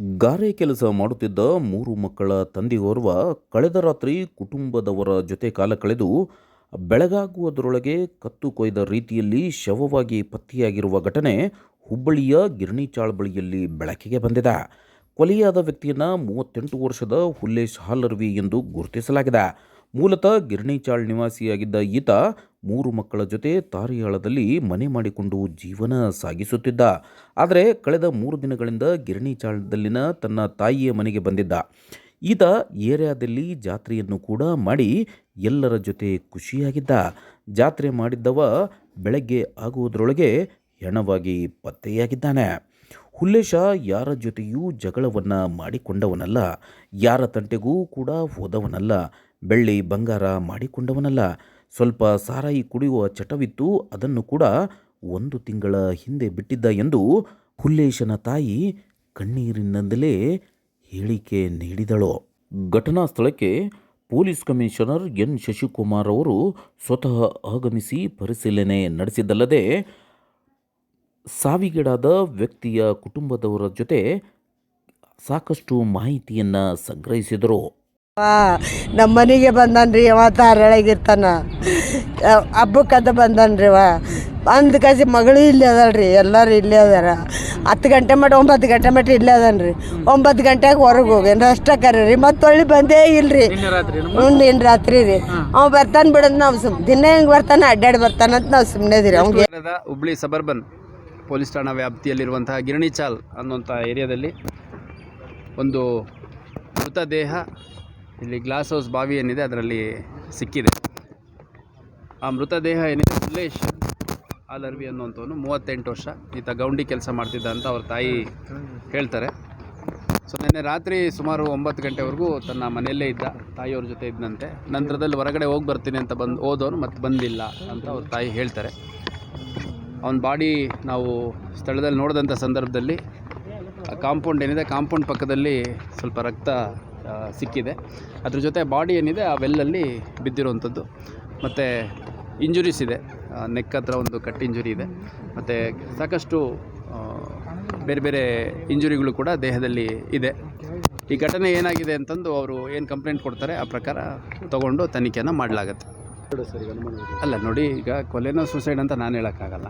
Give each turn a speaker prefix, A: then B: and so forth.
A: ಗಾರೆ ಕೆಲಸ ಮಾಡುತ್ತಿದ್ದ ಮೂರು ಮಕ್ಕಳ ತಂದೆಯೋರ್ವ ಕಳೆದ ರಾತ್ರಿ ಕುಟುಂಬದವರ ಜೊತೆ ಕಾಲ ಕಳೆದು ಬೆಳಗಾಗುವುದರೊಳಗೆ ಕತ್ತು ಕೊಯ್ದ ರೀತಿಯಲ್ಲಿ ಶವವಾಗಿ ಪತ್ತೆಯಾಗಿರುವ ಘಟನೆ ಹುಬ್ಬಳ್ಳಿಯ ಗಿರಣಿಚಾಳ್ ಬಳಿಯಲ್ಲಿ ಬೆಳಕಿಗೆ ಬಂದಿದೆ. ಕೊಲೆಯಾದ ವ್ಯಕ್ತಿಯನ್ನು ಮೂವತ್ತೆಂಟು ವರ್ಷದ ಹುಲ್ಲೇಶ್ ಹಾಲರ್ವಿ ಎಂದು ಗುರುತಿಸಲಾಗಿದೆ. ಮೂಲತಃ ಗಿರಣಿಚಾಳ್ ನಿವಾಸಿಯಾಗಿದ್ದ ಈತ ಮೂರು ಮಕ್ಕಳ ಜೊತೆ ತಾರಿಯಾಳದಲ್ಲಿ ಮನೆ ಮಾಡಿಕೊಂಡು ಜೀವನ ಸಾಗಿಸುತ್ತಿದ್ದ. ಆದರೆ ಕಳೆದ ಮೂರು ದಿನಗಳಿಂದ ಗಿರಣಿ ಚಾಳದಲ್ಲಿನ ತನ್ನ ತಾಯಿಯ ಮನೆಗೆ ಬಂದಿದ್ದ. ಈತ ಏರಿಯಾದಲ್ಲಿ ಜಾತ್ರೆಯನ್ನು ಕೂಡ ಮಾಡಿ ಎಲ್ಲರ ಜೊತೆ ಖುಷಿಯಾಗಿದ್ದ. ಜಾತ್ರೆ ಮಾಡಿದ್ದವ ಬೆಳಗ್ಗೆ ಆಗುವುದರೊಳಗೆ ಹೆಣವಾಗಿ ಪತ್ತೆಯಾಗಿದ್ದಾನೆ. ಹುಲ್ಲೇಶ ಯಾರ ಜೊತೆಯೂ ಜಗಳವನ್ನು ಮಾಡಿಕೊಂಡವನಲ್ಲ. ಯಾರ ತಂಟೆಗೂ ಕೂಡ ಹೋದವನಲ್ಲ. ಬೆಳ್ಳಿ ಬಂಗಾರ ಮಾಡಿಕೊಂಡವನಲ್ಲ. ಸ್ವಲ್ಪ ಸಾರಾಯಿ ಕುಡಿಯುವ ಚಟವಿತ್ತು ಅದನ್ನು ಕೂಡ ಒಂದು ತಿಂಗಳ ಹಿಂದೆ ಬಿಟ್ಟಿದ್ದ ಎಂದು ಹುಲ್ಲೇಶನ ತಾಯಿ ಕಣ್ಣೀರಿನಿಂದಲೇ ಹೇಳಿಕೆ ನೀಡಿದಳು. ಘಟನಾ ಸ್ಥಳಕ್ಕೆ ಪೊಲೀಸ್ ಕಮಿಷನರ್ ಎನ್. ಶಶಿಕುಮಾರ್ ಅವರು ಸ್ವತಃ ಆಗಮಿಸಿ ಪರಿಶೀಲನೆ ನಡೆಸಿದ್ದಲ್ಲದೆ ಸಾವಿಗೀಡಾದ ವ್ಯಕ್ತಿಯ ಕುಟುಂಬದವರ ಜೊತೆ ಸಾಕಷ್ಟು ಮಾಹಿತಿಯನ್ನು ಸಂಗ್ರಹಿಸಿದರು.
B: ನಮ್ಮ ಮನೆಗೆ ಬಂದನ್ರಿ ಅವ ತಾರಳಾಗಿರ್ತಾನ. ಹಬ್ಬಕ್ಕಂತ ಬಂದನ್ರಿ ಅವ. ಅಂದ ಕಸಿ ಮಗಳು ಇಲ್ಲಿ ಅದಲ್ರಿ ಎಲ್ಲರೂ ಇಲ್ಲೇ ಅದಾರ. ಹತ್ತು ಗಂಟೆ ಮಟ್ಟ ಒಂಬತ್ತು ಗಂಟೆ ಮಟ್ಟ ಇಲ್ಲೇ ಅದನ್ರಿ. ಒಂಬತ್ತು ಗಂಟೆಗೆ ಹೊರಗೆ ಹೋಗ್ಯಾನ ಅಷ್ಟ ಕರೀರಿ. ಮತ್ತೆ ಹೊಳ್ಳಿ ಬಂದೇ ಇಲ್ರಿ. ಏನು ರಾತ್ರಿ ರೀ. ಅವ ಬರ್ತಾನೆ ಬಿಡೋದು ನಾವು ಸುಮ್ ದಿನ ಹೆಂಗೆ ಬರ್ತಾನೆ ಅಡ್ಡಾಡಿ ಬರ್ತಾನೆ ಅಂತ ನಾವು ಸುಮ್ಮನೆ ಇದೀರಿ. ಅವ್ಗೆ
C: ನಗರದ ಹುಬ್ಳಿ ಸಬರ್ಬನ್ ಪೊಲೀಸ್ ಠಾಣಾ ವ್ಯಾಪ್ತಿಯಲ್ಲಿರುವಂತಹ ಗಿರಣಿಚಾಲ್ ಅನ್ನುವಂಥ ಏರಿಯಾದಲ್ಲಿ ಒಂದು ಮೃತದೇಹ ಇಲ್ಲಿ ಗ್ಲಾಸ್ ಹೌಸ್ ಬಾವಿ ಏನಿದೆ, ಅದರಲ್ಲಿ ಸಿಕ್ಕಿದೆ. ಆ ಮೃತದೇಹ ಏನಿದೆ ಹುಲ್ಲೇಶ್ ಆಲರ್ವಿ ಅನ್ನುವಂಥವನು ಮೂವತ್ತೆಂಟು ವರ್ಷ. ಈತ ಗೌಂಡಿ ಕೆಲಸ ಮಾಡ್ತಿದ್ದ ಅಂತ ಅವ್ರ ತಾಯಿ ಹೇಳ್ತಾರೆ. ಸೊ, ನಿನ್ನೆ ರಾತ್ರಿ ಸುಮಾರು ಒಂಬತ್ತು ಗಂಟೆವರೆಗೂ ತನ್ನ ಮನೆಯಲ್ಲೇ ಇದ್ದ ತಾಯಿಯವ್ರ ಜೊತೆ ಇದ್ದಂತೆ ನಂತರದಲ್ಲಿ ಹೊರಗಡೆ ಹೋಗಿ ಬರ್ತೀನಿ ಅಂತ ಬಂದು, ಹೋದವನು ಮತ್ತೆ ಬಂದಿಲ್ಲ ಅಂತ ಅವ್ರ ತಾಯಿ ಹೇಳ್ತಾರೆ. ಅವನ ಬಾಡಿ ನಾವು ಸ್ಥಳದಲ್ಲಿ ನೋಡಿದಂಥ ಸಂದರ್ಭದಲ್ಲಿ ಕಾಂಪೌಂಡ್ ಏನಿದೆ, ಕಾಂಪೌಂಡ್ ಪಕ್ಕದಲ್ಲಿ ಸ್ವಲ್ಪ ರಕ್ತ ಸಿಕ್ಕಿದೆ. ಅದ್ರ ಜೊತೆ ಬಾಡಿ ಏನಿದೆ ಆ ವೆಲ್ಲಲ್ಲಿ ಬಿದ್ದಿರುವಂಥದ್ದು. ಮತ್ತು ಇಂಜುರೀಸ್ ಇದೆ. ನೆಕ್ ಹತ್ರ ಒಂದು ಕಟ್ ಇಂಜುರಿ ಇದೆ. ಮತ್ತು ಸಾಕಷ್ಟು ಬೇರೆ ಬೇರೆ ಇಂಜುರಿಗಳು ಕೂಡ ದೇಹದಲ್ಲಿ ಇದೆ. ಈ ಘಟನೆ ಏನಾಗಿದೆ ಅಂತಂದು ಅವರು ಏನು ಕಂಪ್ಲೇಂಟ್ ಕೊಡ್ತಾರೆ ಆ ಪ್ರಕಾರ ತಗೊಂಡು ತನಿಖೆಯನ್ನು ಮಾಡಲಾಗತ್ತೆ. ಅಲ್ಲ ನೋಡಿ ಈಗ ಕೊಲೆನೋ ಸೂಸೈಡ್ ಅಂತ ನಾನು ಹೇಳೋಕ್ಕಾಗಲ್ಲ.